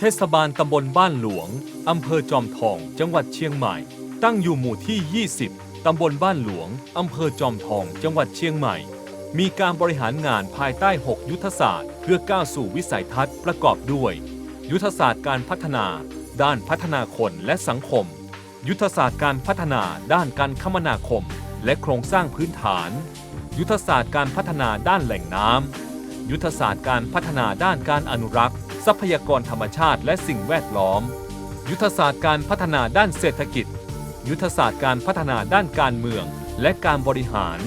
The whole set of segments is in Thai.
เทศบาลตำบลบ้านหลวง อำเภอจอมทอง จังหวัดเชียงใหม่ ตั้งอยู่หมู่ที่ 20 ตำบลบ้านหลวง อำเภอจอมทอง จังหวัดเชียงใหม่ มีการบริหารงานภายใต้ 6 ยุทธศาสตร์ เพื่อก้าวสู่วิสัยทัศน์ประกอบด้วย ยุทธศาสตร์การพัฒนา ด้านพัฒนาคนและสังคม ยุทธศาสตร์การพัฒนาด้านการคมนาคม และโครงสร้างพื้นฐาน ยุทธศาสตร์การพัฒนาด้านแหล่งน้ำยุทธศาสตร์การพัฒนาด้านการอนุรักษ์ ทรัพยากรธรรมชาติและสิ่งแวดล้อม ยุทธศาสตร์การพัฒนาด้านเศรษฐกิจ ยุทธศาสตร์การพัฒนาด้านการเมืองและการบริหาร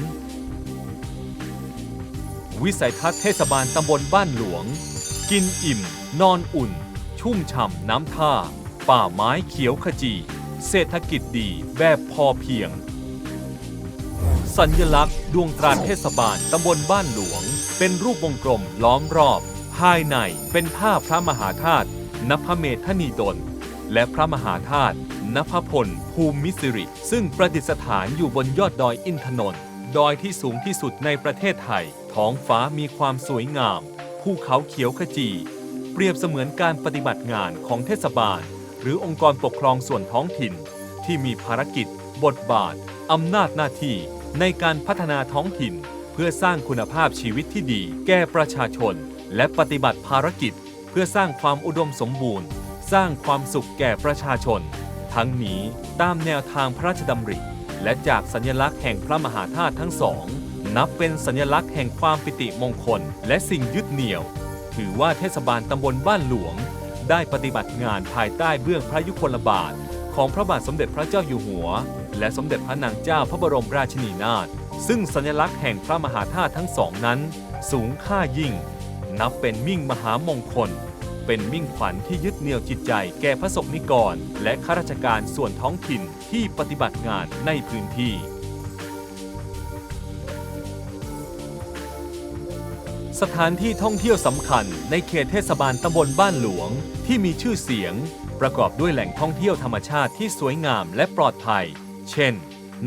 วิสัยทัศน์เทศบาลตำบลบ้านหลวง กินอิ่ม นอนอุ่น ชุ่มฉ่ำน้ำท่า ป่าไม้เขียวขจี เศรษฐกิจดีแบบพอเพียง สัญลักษณ์ ดวงตราเทศบาลตำบลบ้านหลวง เป็นรูปวงกลมล้อมรอบ ภายในเป็นภาพพระมหาธาตุนพเมธนีดล และพระมหาธาตุนพพล ภูมิสิริ ซึ่งประดิษฐานอยู่บนยอดดอยอินทนนท์ดอยที่สูงที่สุดในประเทศไทย ท้องฟ้ามีความสวยงาม ภูเขาเขียวขจี เปรียบเสมือนการปฏิบัติงานของเทศบาล หรือองค์กรปกครองส่วนท้องถิ่น ที่มีภารกิจ บทบาท อำนาจหน้าที่ ในการพัฒนาท้องถิ่น เพื่อสร้างคุณภาพชีวิตที่ดี แก่ประชาชน และปฏิบัติภารกิจเพื่อสร้างความอุดมสมบูรณ์ สร้างความสุขแก่ประชาชน ทั้งนี้ตามแนวทางพระราชดำริ และจากสัญลักษณ์แห่งพระมหาธาตุทั้งสอง นับเป็นสัญลักษณ์แห่งความปิติมงคล และสิ่งยึดเหนี่ยว ถือว่าเทศบาลตำบลบ้านหลวง ได้ปฏิบัติงานภายใต้เบื้องพระยุคลบาท ของพระบาทสมเด็จพระเจ้าอยู่หัว และสมเด็จพระนางเจ้าพระบรมราชินีนาถซึ่งสัญลักษณ์แห่งพระมหาธาตุทั้งสองนั้น สูงค่ายิ่ง นับเป็นมิ่งมหามงคล เป็นมิ่งขวัญที่ยึดเหนี่ยวจิตใจแก่พระสงฆ์นิกร และข้าราชการส่วนท้องถิ่นที่ปฏิบัติงานในพื้นที่ สถานที่ท่องเที่ยวสำคัญในเขตเทศบาลตำบลบ้านหลวงที่มีชื่อเสียง ประกอบด้วยแหล่งท่องเที่ยวธรรมชาติที่สวยงามและปลอดภัย เช่น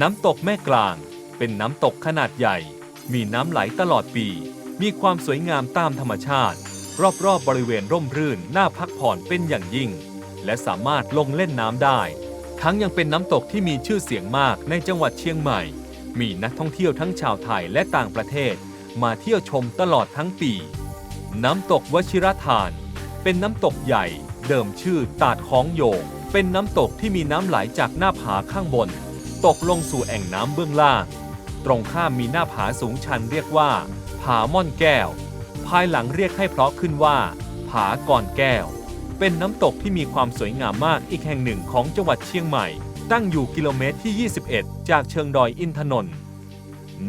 น้ำตกแม่กลาง เป็นน้ำตกขนาดใหญ่ มีน้ำไหลตลอดปี มีความสวยงามตามธรรมชาติ รอบๆบบริเวณร่มรื่นน่าพักผ่อนเป็นอย่างยิ่ง และสามารถลงเล่นน้ำได้ ทั้งยังเป็นน้ำตกที่มีชื่อเสียงมากในจังหวัดเชียงใหม่ มีนักท่องเที่ยวทั้งชาวไทยและต่างประเทศ มาเที่ยวชมตลอดทั้งปี น้ำตกวชิรทาน เป็นน้ำตกใหญ่ เดิมชื่อตาดของโยงเป็นน้ำตกที่มีน้ำไหลจากหน้าผาข้างบน ตกลงสู่แอ่งน้ำเบื้องล่าง ตรงข้ามมีหน้าผาสูงชันเรียกว่า ผาม่อนแก้ว ภายหลังเรียกให้เพราะขึ้นว่า ผาก่อนแก้ว เป็นน้ำตกที่มีความสวยงามมากอีกแห่งหนึ่งของจังหวัดเชียงใหม่ ตั้งอยู่กิโลเมตรที่ 21 จากเชิงดอยอินทนนท์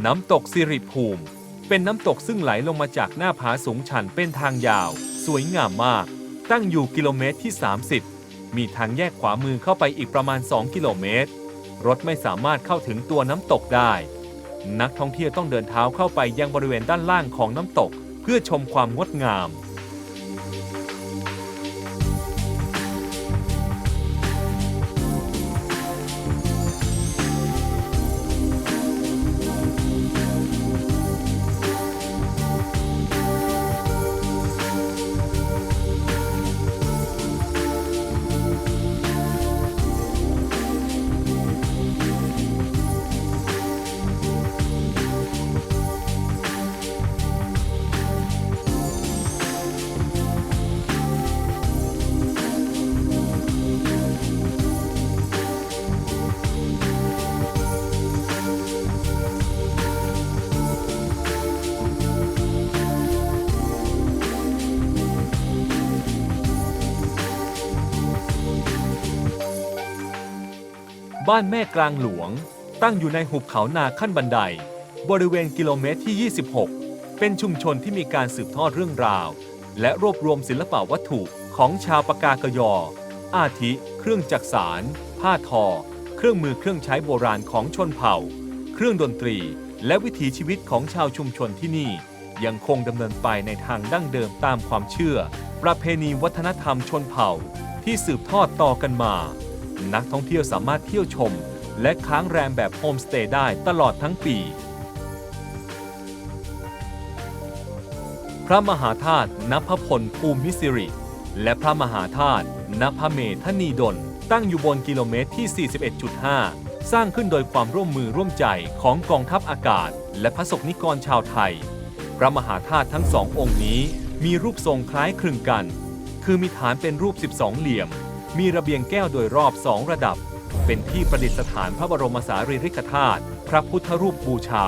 น้ำตกสิริภูมิ เป็นน้ำตกซึ่งไหลลงมาจากหน้าผาสูงชันเป็นทางยาว สวยงามมาก ตั้งอยู่กิโลเมตรที่ 30 มีทางแยกขวามือเข้าไปอีกประมาณ 2 กิโลเมตร รถไม่สามารถเข้าถึงตัวน้ำตกได้ นักท่องเที่ยวต้องเดินเท้าเข้าไปยังบริเวณด้านล่างของน้ำตก เพื่อชมความงดงาม บ้านแม่กลางหลวง ตั้งอยู่ในหุบเขานาขั้นบันได บริเวณกิโลเมตรที่ 26 เป็นชุมชนที่มีการสืบทอดเรื่องราว และรวบรวมศิลปะวัตถุของชาวปากากยอ อาทิ เครื่องจักสาร ผ้าทอ เครื่องมือเครื่องใช้โบราณของชนเผ่า เครื่องดนตรี และวิถีชีวิตของชาวชุมชนที่นี่ ยังคงดำเนินไปในทางดั้งเดิมตามความเชื่อ ประเพณีวัฒนธรรมชนเผ่า ที่สืบทอดต่อกันมา นักท่องเที่ยวสามารถเที่ยวชม และค้างแรมแบบโฮมสเตย์ได้ตลอดทั้งปี พระมหาธาตุนพพลภูมิสิริ และพระมหาธาตุนภเมธนีดล ตั้งอยู่บนกิโลเมตรที่ 41.5 สร้างขึ้นโดยความร่วมมือร่วมใจของกองทัพอากาศ และพระสกนิกรชาวไทย พระมหาธาตุทั้งสององค์นี้มีรูปทรงคล้ายคลึงกัน คือมีฐานเป็นรูป 12 เหลี่ยม มีระเบียงแก้วโดยรอบสองระดับ เป็นที่ประดิษฐานพระบรมสารีริกธาตุพระพุทธรูปบูชา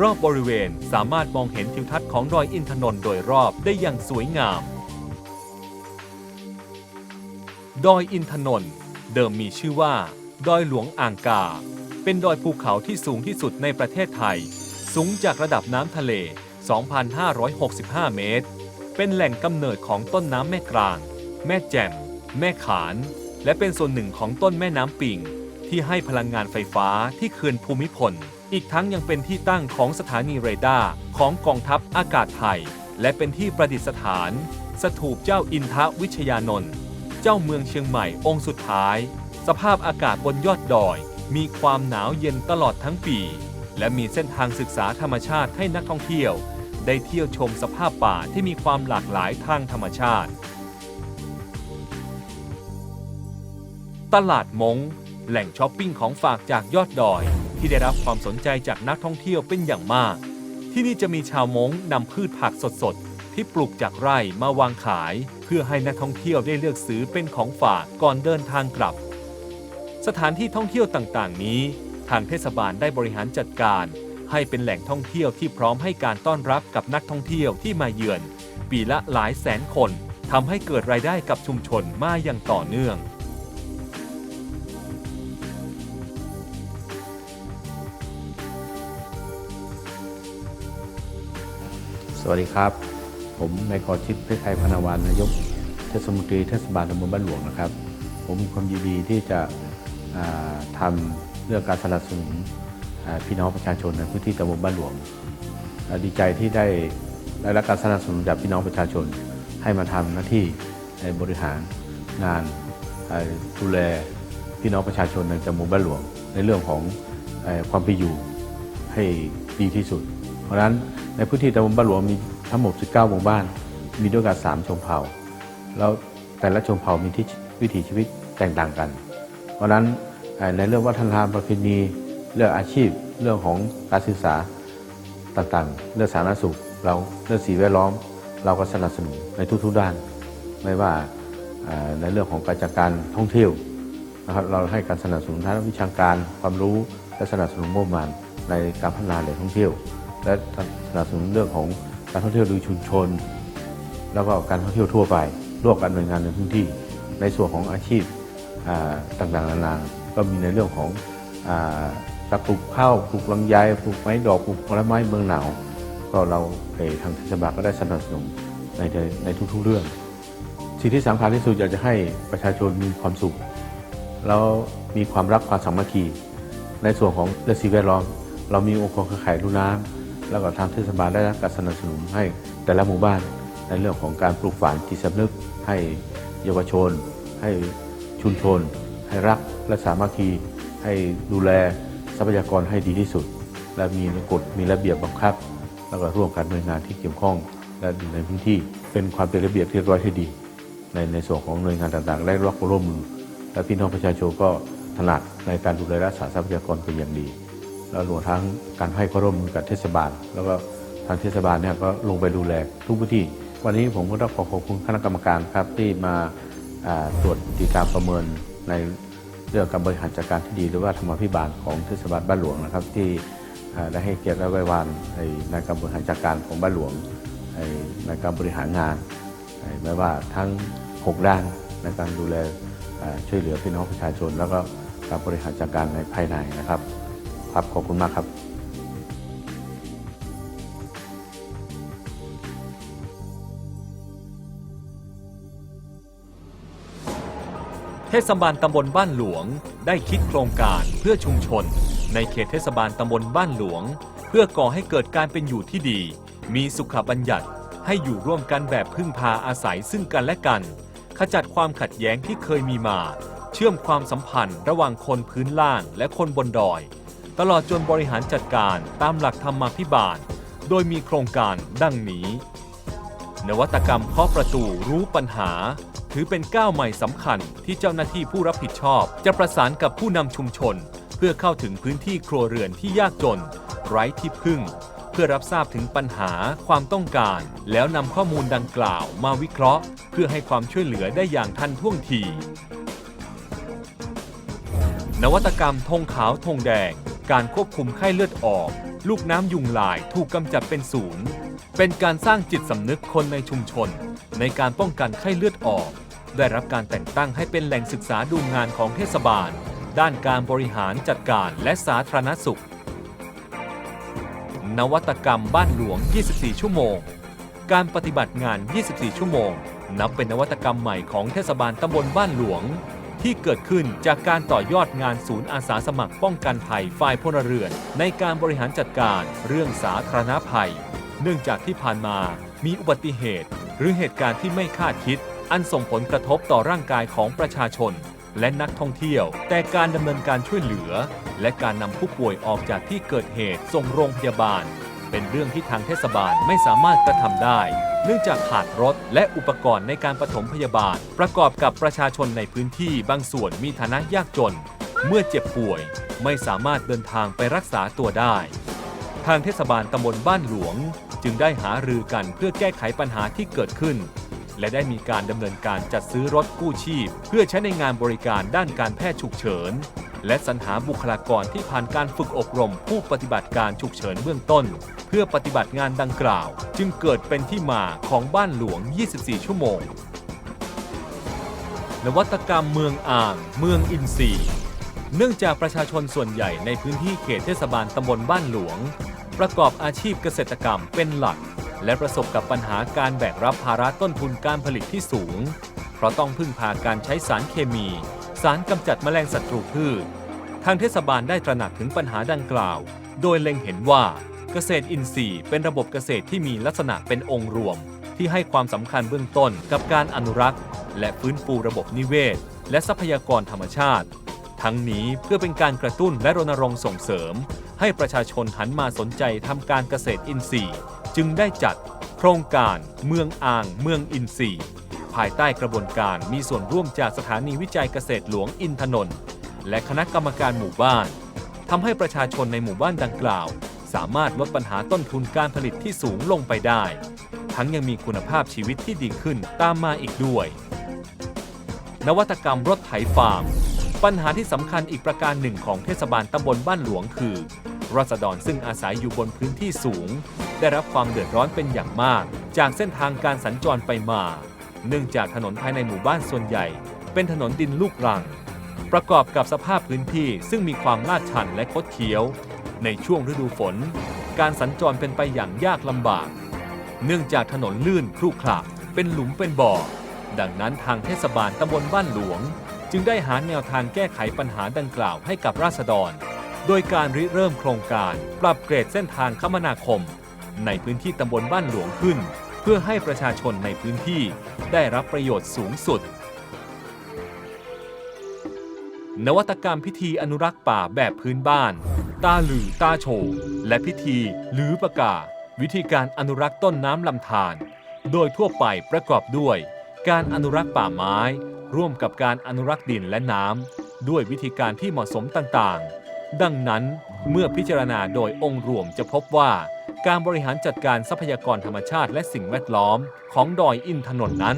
รอบบริเวณสามารถมองเห็นทิวทัศน์ของดอยอินทนนท์โดยรอบได้อย่างสวยงาม ดอยอินทนนท์เดิมมีชื่อว่า ดอยหลวงอ่างกา เป็นดอยภูเขาที่สูงที่สุดในประเทศไทย สูงจากระดับน้ำทะเล 2,565 เมตร เป็นแหล่งกำเนิดของต้นน้ำแม่กลาง แม่แจ่ม แม่ขาน และเป็นส่วนหนึ่งของต้นแม่น้ำปิง ที่ให้พลังงานไฟฟ้าที่เขื่อนภูมิพล อีกทั้งยังเป็นที่ตั้งของสถานีเรดาร์ของกองทัพอากาศไทย และเป็นที่ประดิษฐาน สถูปเจ้าอินทวิชยานนท์เจ้าเมืองเชียงใหม่องค์สุดท้าย สภาพอากาศบนยอดดอย มีความหนาวเย็นตลอดทั้งปี และมีเส้นทางศึกษาธรรมชาติให้นักท่องเที่ยว ได้เที่ยวชมสภาพป่าที่มีความหลากหลายทางธรรมชาติ ตลาดมง แหล่งช้อปปิ้งของฝากจากยอดดอย ที่ได้รับความสนใจจากนักท่องเที่ยวเป็นอย่างมาก ที่นี่จะมีชาวมงนำพืชผักสดๆ ที่ปลูกจากไร่มาวางขาย เพื่อให้นักท่องเที่ยวได้เลือกซื้อเป็นของฝากก่อนเดินทางกลับ สถานที่ท่องเที่ยวต่างๆ นี้ ทางเทศบาลได้บริหารจัดการ ให้เป็นแหล่งท่องเที่ยวที่พร้อมให้การต้อนรับกับนักท่องเที่ยวที่มาเยือน ปีละหลายแสนคนทำให้เกิดรายได้กับชุมชนมาอย่างต่อเนื่อง สวัสดีครับ ผมนายกรชิดเพชรไทยพนาวานนายกเทศมนตรีเทศบาลตำบลบ้านหลวงนะครับ ผมมีความยินดีที่จะทำเรื่องการสนับสนุนพี่น้องประชาชนในพื้นที่ตำบลบ้านหลวง ดีใจที่ได้ได้รับการสนับสนุนจากพี่น้องประชาชน ให้มาทำหน้าที่ในบริหารงานดูแลพี่น้องประชาชนในตำบลบ้านหลวง ในเรื่องของความเป็นอยู่ให้ดีที่สุด เพราะนั้น ในพื้นที่ตำบลบ้านหลวงมีทั้งหมด 19 หมู่บ้าน มีด้วยกัน 3ชนเผ่า แล้วแต่ละชนเผ่ามีที่วิถีชีวิตแตกต่างกัน เพราะนั้นในเรื่องวัฒนธรรมประเพณีเรื่องอาชีพเรื่องของการศึกษาต่างๆ เรื่องสาธารณสุข เราเรื่องสิ่งแวดล้อม เราก็สนับสนุนในทุกๆด้าน ไม่ว่าในเรื่องของการจัดการท่องเที่ยวนะครับเราให้การสนับสนุนทางวิชาการความรู้และสนับสนุนงบประมาณในการพัฒนาแหล่งท่องเที่ยว และสนับสนุนเรื่องของการท่องเที่ยวโดยชุมชน แล้วก็การท่องเที่ยวทั่วไปร่วมกันหน่วยงานในพื้นที่ ในส่วนของอาชีพต่างๆนานาก็มีในเรื่องของอ่าการปลูกข้าวปลูกลำไยปลูกไม้ดอกปลูกผลไม้เมืองหนาวก็เราทางเทศบาลก็ได้สนับสนุนในในทุกๆเรื่อง สิ่งที่สำคัญที่สุดอยากจะให้ประชาชนมีความสุข แล้วมีความรักความสามัคคี ในส่วนของเรื่องสิ่งแวดล้อม เรามีองค์กรเครือข่ายรุ่นน้ำ แล้วก็ทางเทศบาลได้รับการสนับสนุนให้แต่ละหมู่บ้านในเรื่องของการปลูกฝังจิตสำนึก ให้เยาวชน ให้ชุมชน ให้รักและสามัคคี ให้ดูแลทรัพยากรให้ดีที่สุด และมีกฎมีระเบียบบังคับ แล้วก็ร่วมกันหน่วยงานที่เกี่ยวข้องและในพื้นที่เป็นความเป็นระเบียบที่ร้อยที่ดี ในในส่วนของหน่วยงานต่างๆและรักร่วมมือ และพี่น้องประชาชนก็ถนัดในการดูแลรักษาทรัพยากรเป็นอย่างดี แล้วรวมทั้งการให้ความร่วมมือกับเทศบาล แล้วก็ทางเทศบาลเนี่ยก็ลงไปดูแลทุกพื้นที่ วันนี้ผมก็ต้องขอขอบคุณคณะกรรมการครับที่มาตรวจติดตามประเมินในเรื่องการบริหารจัดการที่ดี หรือว่าธรรมาภิบาลของเทศบาลบ้านหลวงนะครับ ที่ได้ให้เกียรติและไว้วานในการบริหารจัดการของบ้านหลวงในการบริหารงานไม่ว่าทั้ง 6 ด้านในการดูแลช่วยเหลือพี่น้องประชาชน แล้วก็การบริหารจัดการในภายในนะครับ ครับขอบคุณมากครับเทศบาลตำบลบ้านหลวง ได้คิดโครงการเพื่อชุมชน ในเขตเทศบาลตำบลบ้านหลวง เพื่อก่อให้เกิดการเป็นอยู่ที่ดี มีสุขบัญญัติ ให้อยู่ร่วมกันแบบพึ่งพาอาศัยซึ่งกันและกัน ขจัดความขัดแย้งที่เคยมีมา เชื่อมความสัมพันธ์ระหว่างคนพื้นล่างและคนบนดอย ตลอดจนบริหารจัดการตามหลักธรรมาภิบาล โดยมีโครงการดังนี้ นวัตกรรมเคาะประตูรู้ปัญหา ถือเป็นก้าวใหม่สำคัญที่เจ้าหน้าที่ผู้รับผิดชอบ จะประสานกับผู้นำชุมชน เพื่อเข้าถึงพื้นที่ครัวเรือนที่ยากจน ไร้ที่พึ่ง เพื่อรับทราบถึงปัญหาความต้องการ แล้วนำข้อมูลดังกล่าวมาวิเคราะห์ เพื่อให้ความช่วยเหลือได้อย่างทันท่วงทีนวัตกรรมธงขาวธงแดง การควบคุมไข้เลือดออก ลูกน้ำยุงลายถูกกำจัดเป็นศูนย์ เป็นการสร้างจิตสำนึกคนในชุมชน ในการป้องกันไข้เลือดออก ได้รับการแต่งตั้งให้เป็นแหล่งศึกษาดูงานของเทศบาล ด้านการบริหารจัดการและสาธารณสุข นวัตกรรมบ้านหลวง 24 ชั่วโมง การปฏิบัติงาน 24 ชั่วโมง นับเป็นนวัตกรรมใหม่ของเทศบาลตำบลบ้านหลวง ที่เกิดขึ้นจากการต่อยอดงานศูนย์อาสาสมัครป้องกันภัยฝ่ายพลเรือน ในการบริหารจัดการเรื่องสาธารณภัย เนื่องจากที่ผ่านมามีอุบัติเหตุ หรือเหตุการณ์ที่ไม่คาดคิด อันส่งผลกระทบต่อร่างกายของประชาชน และนักท่องเที่ยว แต่การดำเนินการช่วยเหลือ และการนำผู้ป่วยออกจากที่เกิดเหตุส่งโรงพยาบาล เป็นเรื่องที่ทางเทศบาลไม่สามารถกระทำได้ เนื่องจากขาดรถและอุปกรณ์ในการปฐมพยาบาล ประกอบกับประชาชนในพื้นที่บางส่วนมีฐานะยากจน เมื่อเจ็บป่วยไม่สามารถเดินทางไปรักษาตัวได้ ทางเทศบาลตำบลบ้านหลวง จึงได้หารือกันเพื่อแก้ไขปัญหาที่เกิดขึ้น และได้มีการดำเนินการจัดซื้อรถกู้ชีพ เพื่อใช้ในงานบริการด้านการแพทย์ฉุกเฉิน และสรรหาบุคลากรที่ผ่านการฝึกอบรมผู้ปฏิบัติการฉุกเฉินเบื้องต้น เพื่อปฏิบัติงานดังกล่าว จึงเกิดเป็นที่มาของบ้านหลวง 24 ชั่วโมง นวัตกรรมเมืองอ่างเมืองอินทรีย์ เนื่องจากประชาชนส่วนใหญ่ในพื้นที่เขตเทศบาลตำบลบ้านหลวง ประกอบอาชีพเกษตรกรรมเป็นหลัก และประสบกับปัญหาการแบกรับภาระต้นทุนการผลิตที่สูง เพราะต้องพึ่งพาการใช้สารเคมี สารกำจัดแมลงศัตรูพืช ทางเทศบาลได้ตระหนักถึงปัญหาดังกล่าว โดยเล็งเห็นว่าเกษตรอินทรีย์เป็นระบบเกษตรที่มีลักษณะเป็นองค์รวม ที่ให้ความสำคัญเบื้องต้นกับการอนุรักษ์ และฟื้นฟูระบบนิเวศ และทรัพยากรธรรมชาติ ทั้งนี้เพื่อเป็นการกระตุ้นและรณรงค์ส่งเสริม ให้ประชาชนหันมาสนใจทำการเกษตรอินทรีย์ จึงได้จัดโครงการเมืองอ่างเมืองอินทรีย์ ภายใต้กระบวนการมีส่วนร่วมจากสถานีวิจัยเกษตรหลวงอินทนนท์และคณะกรรมการหมู่บ้านทำให้ประชาชนในหมู่บ้านดังกล่าว สามารถลดปัญหาต้นทุนการผลิตที่สูงลงไปได้ ทั้งยังมีคุณภาพชีวิตที่ดีขึ้นตามมาอีกด้วย นวัตกรรมรถไถฟาร์ม ปัญหาที่สำคัญอีกประการหนึ่งของเทศบาลตำบลบ้านหลวงคือรัษฎรซึ่งอาศัยอยู่บนพื้นที่สูง ได้รับความเดือดร้อนเป็นอย่างมาก จากเส้นทางการสัญจรไปมา เนื่องจากถนนภายในหมู่บ้านส่วนใหญ่ เป็นถนนดินลูกรัง ประกอบกับสภาพพื้นที่ซึ่งมีความลาดชันและคดเคี้ยว ในช่วงฤดูฝน การสัญจรเป็นไปอย่างยากลำบาก เนื่องจากถนนลื่นครุขระเป็นหลุมเป็นบ่อ ดังนั้นทางเทศบาลตำบลบ้านหลวง จึงได้หาแนวทางแก้ไขปัญหาดังกล่าวให้กับราษฎร โดยการริเริ่มโครงการ ปรับเกรดเส้นทางคมนาคม ในพื้นที่ตำบลบ้านหลวงขึ้น เพื่อให้ประชาชนในพื้นที่ได้รับประโยชน์สูงสุด นวัตกรรมพิธีอนุรักษ์ป่าแบบพื้นบ้าน ตาหลือตาโฉและพิธีหรือประกา วิธีการอนุรักษ์ต้นน้ำลำธาร โดยทั่วไปประกอบด้วย การอนุรักษ์ป่าไม้ ร่วมกับการอนุรักษ์ดินและน้ำด้วยวิธีการที่เหมาะสมต่างๆ ดังนั้นเมื่อพิจารณาโดยองค์รวมจะพบว่า การบริหารจัดการทรัพยากรธรรมชาติและสิ่งแวดล้อมของดอยอินทนนท์นั้น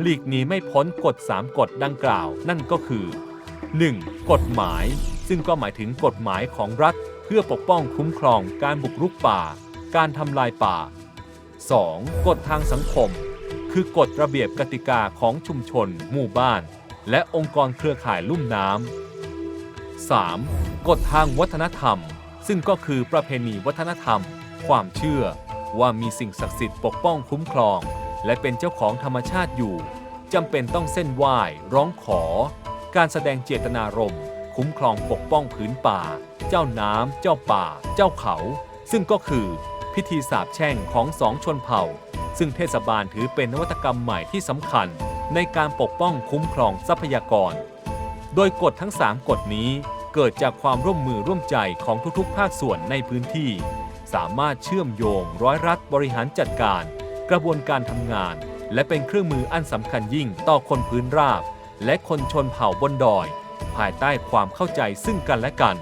หลีกหนีไม่พ้นกฎ 3 กฎดังกล่าว นั่นก็คือ 1. กฎหมาย ซึ่งก็หมายถึงกฎหมายของรัฐ เพื่อปกป้องคุ้มครองการบุกรุกป่า การทำลายป่า 2. กฎทางสังคม คือกฎระเบียบกติกาของชุมชน หมู่บ้าน และองค์กรเครือข่ายลุ่มน้ำ 3. กฎทางวัฒนธรรม ซึ่งก็คือประเพณีวัฒนธรรม ความเชื่อว่ามีสิ่งศักดิ์สิทธิ์ปกป้องคุ้มครอง และเป็นเจ้าของธรรมชาติอยู่จำเป็นต้องเส้นไหว้ร้องขอ การแสดงเจตนารมณ์ คุ้มครองปกป้องผืนป่า เจ้าน้ำเจ้าป่า เจ้าเขา ซึ่งก็คือพิธีสาบแช่งของสองชนเผ่า ซึ่งเทศบาลถือเป็นนวัตกรรมใหม่ที่สำคัญ ในการปกป้องคุ้มครองทรัพยากร โดยกฎทั้ง 3 กฎนี้เกิดจากความร่วมมือร่วมใจของทุกๆ ภาคส่วนในพื้นที่ สามารถเชื่อมโยงร้อยรัดบริหารจัดการ กระบวนการทำงาน และเป็นเครื่องมืออันสำคัญยิ่งต่อคนพื้นราบ และคนชนเผ่าบนดอย ภายใต้ความเข้าใจซึ่งกันและกัน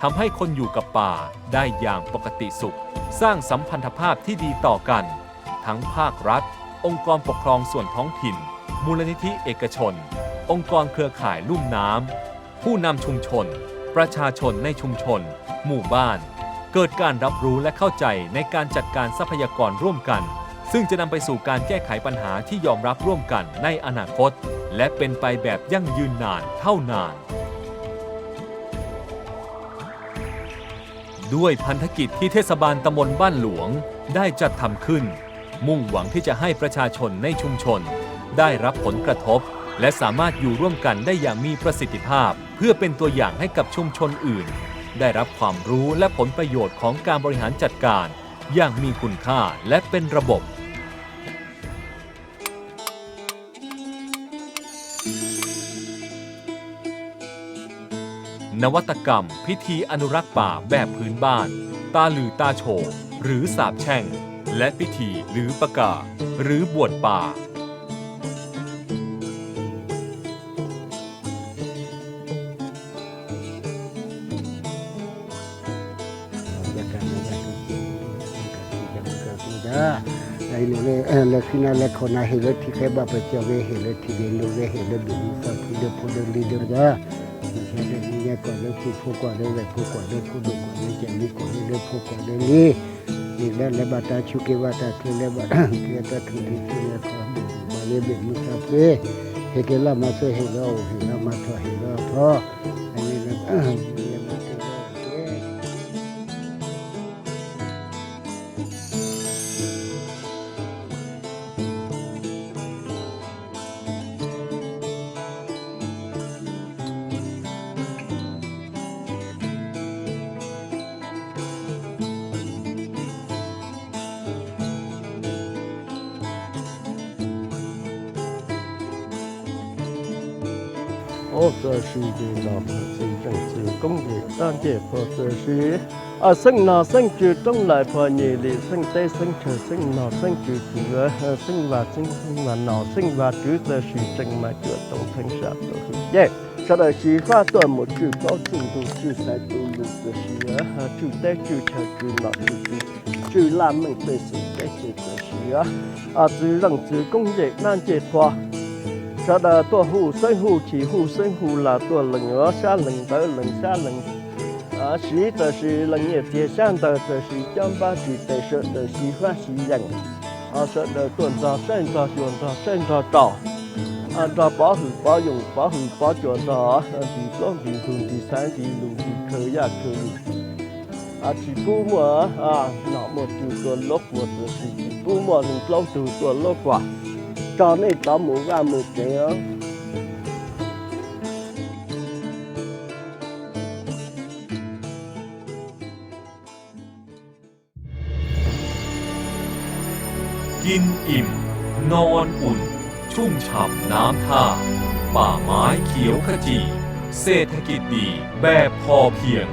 ทำให้คนอยู่กับป่าได้อย่างปกติสุข สร้างสัมพันธภาพที่ดีต่อกัน ทั้งภาครัฐ องค์กรปกครองส่วนท้องถิ่น มูลนิธิเอกชน องค์กรเครือข่ายลุ่มน้ำผู้นำชุมชน ประชาชนในชุมชน หมู่บ้าน เกิดการรับรู้และเข้าใจในการจัดการทรัพยากรร่วมกัน ซึ่งจะนำไปสู่การแก้ไขปัญหาที่ยอมรับร่วมกันในอนาคต และเป็นไปแบบยั่งยืนนานเท่านาน ด้วยพันธกิจที่เทศบาลตำบลบ้านหลวงได้จัดทำขึ้น มุ่งหวังที่จะให้ประชาชนในชุมชน ได้รับผลกระทบ และสามารถอยู่ร่วมกันได้อย่างมีประสิทธิภาพ เพื่อเป็นตัวอย่างให้กับชุมชนอื่น ได้รับความรู้และผลประโยชน์ของการบริหารจัดการ อย่างมีคุณค่าและเป็นระบบนวัตกรรม พิธีอนุรักษ์ป่าแบบพื้นบ้าน ตาหลือตาโฉหรือสาบแช่ง และพิธีหรือประกาหรือบวชป่า ai le le eh, le fina le kona he le ti ke ba pe che ve he le ti le lo ve he le du sa pu le pu le li de da he le ni ya ko le pu pu ko le le pu ko le pu du ko le che ni ko le le pu ko le li ni le le ba ta chu ke ba ta tu le ba ke ta tu li tu le ko bu ba le be mu sa pe he ke la ma se he lo he la ma tho he lo tho ai le 或者是这个是政治工业单界，或者是啊生哪生就中来破你里生在生扯生哪生就主啊生 và 生生 và nào sinh và chủ giờ sự 正 mà cửa tổng thân xã tổ hữu yeah. sau đó chỉ phát tuần một chữ có trình độ chữ sai tu sự à chữ tế chữ chờ chữ nọ chữ chữ chữ làm mình tế sự tế chữ sự à chữ rằng công nghệ nan chế thoa 说的多户，生户几户，生户那多冷鹅杀冷到，冷杀冷。啊，是的是冷夜天，上的这是江巴西的说的喜欢喜人。啊，说的多少，身上多少，身上多啊，这保护保用保护保全的啊，地庄地土地山地路地可呀可以。啊，几步么啊，那么就说落果子是几步么，能老头做落果。Cho nên có mũ ra một cái đó กินอิ่มนอนอุ่นชุ่มฉ่ำน้ำท่าป่าไม้เขียวขจี เศรษฐกิจดีแบบพอเพียง